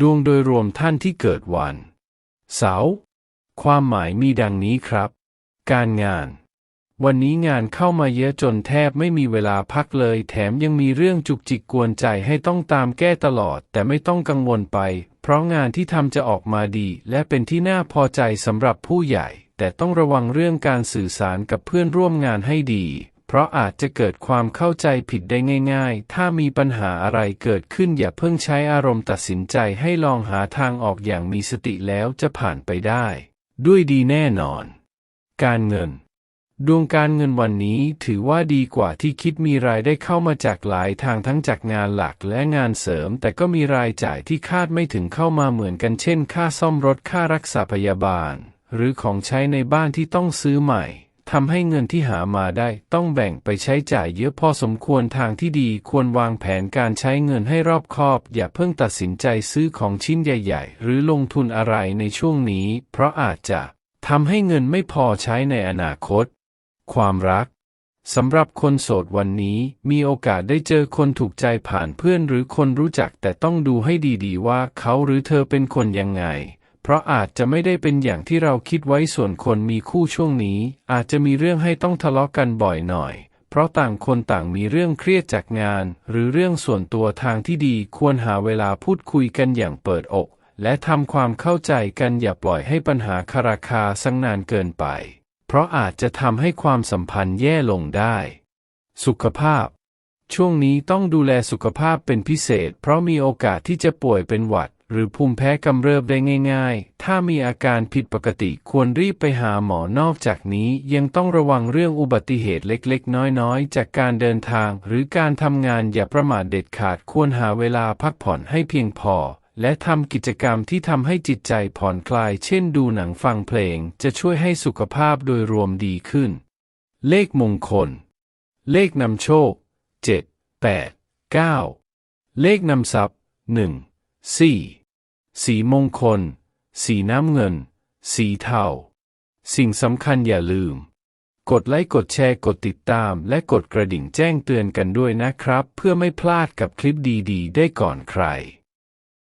ดวงโดยรวมท่านที่เกิดวัน เสาร์ความหมายมีดังนี้ครับ การงาน วันนี้งานเข้ามาเยอะจนแทบไม่มีเวลาพักเลย แถมยังมีเรื่องจุกจิกกวนใจให้ต้องตามแก้ตลอด แต่ไม่ต้องกังวลไป เพราะงานที่ทำจะออกมาดี และเป็นที่น่าพอใจสำหรับผู้ใหญ่ แต่ต้องระวังเรื่องการสื่อสารกับเพื่อนร่วมงานให้ดี เพราะอาจจะเกิดความเข้าใจผิดได้ง่าย ๆ ถ้ามีปัญหาอะไรเกิดขึ้นอย่าเพิ่งใช้อารมณ์ตัดสินใจให้ลองหาทางออกอย่างมีสติแล้วจะผ่านไปได้ ด้วยดีแน่นอน การเงิน ดวงการเงินวันนี้ถือว่าดีกว่าที่คิดมีรายได้เข้ามาจากหลายทางทั้งจากงานหลักและงานเสริม แต่ก็มีรายจ่ายที่คาดไม่ถึงเข้ามาเหมือนกันเช่น ค่าซ่อมรถค่ารักษาพยาบาล หรือของใช้ในบ้านที่ต้องซื้อใหม่ ทำให้เงินที่หามาได้ต้องแบ่งไปใช้จ่ายเยอะพอสมควรทางที่ดีควรวางแผนการใช้เงินให้รอบคอบ อย่าเพิ่งตัดสินใจซื้อของชิ้นใหญ่ ๆ หรือลงทุนอะไรในช่วงนี้ เพราะอาจจะทำให้เงินไม่พอใช้ในอนาคต ความรักสำหรับคนโสดวันนี้มีโอกาสได้เจอคนถูกใจผ่านเพื่อนหรือคนรู้จักแต่ต้องดูให้ดีๆว่าเขาหรือเธอเป็นคนยังไง เพราะอาจจะไม่ได้เป็นอย่างที่เราคิดไว้ส่วนคนมีคู่ช่วงนี้ อาจจะมีเรื่องให้ต้องทะเลาะกันบ่อยหน่อย เพราะต่างคนต่างมีเรื่องเครียดจากงาน หรือเรื่องส่วนตัวทางที่ดีควรหาเวลาพูดคุยกันอย่างเปิดอก และทำความเข้าใจกันอย่าปล่อยให้ปัญหาคาราคาสังนานเกินไป เพราะอาจจะทำให้ความสัมพันธ์แย่ลงได้ สุขภาพช่วงนี้ต้องดูแลสุขภาพเป็นพิเศษ เพราะมีโอกาสที่จะป่วยเป็นหวัด หรือภูมิแพ้กำเริบได้ง่าย ๆ ถ้ามีอาการผิดปกติควรรีบไปหาหมอนอกจากนี้ยังต้องระวังเรื่องอุบัติเหตุเล็กๆ น้อยๆ จากการเดินทาง หรือการทำงานอย่าประมาทเด็ดขาดควรหาเวลาพักผ่อนให้เพียงพอ และทำกิจกรรมที่ทำให้จิตใจผ่อนคลาย เช่นดูหนังฟังเพลง จะช่วยให้สุขภาพโดยรวมดีขึ้น เลขมงคล เลขนำโชค 7 8 9 เลขนำทรัพย์ 1 4 สีมงคล สีน้ำเงิน สีเทา สิ่งสำคัญอย่าลืม กดไลค์กดแชร์กดติดตาม และกดกระดิ่งแจ้งเตือนกันด้วยนะครับ เพื่อไม่พลาดกับคลิปดีๆ ได้ก่อนใคร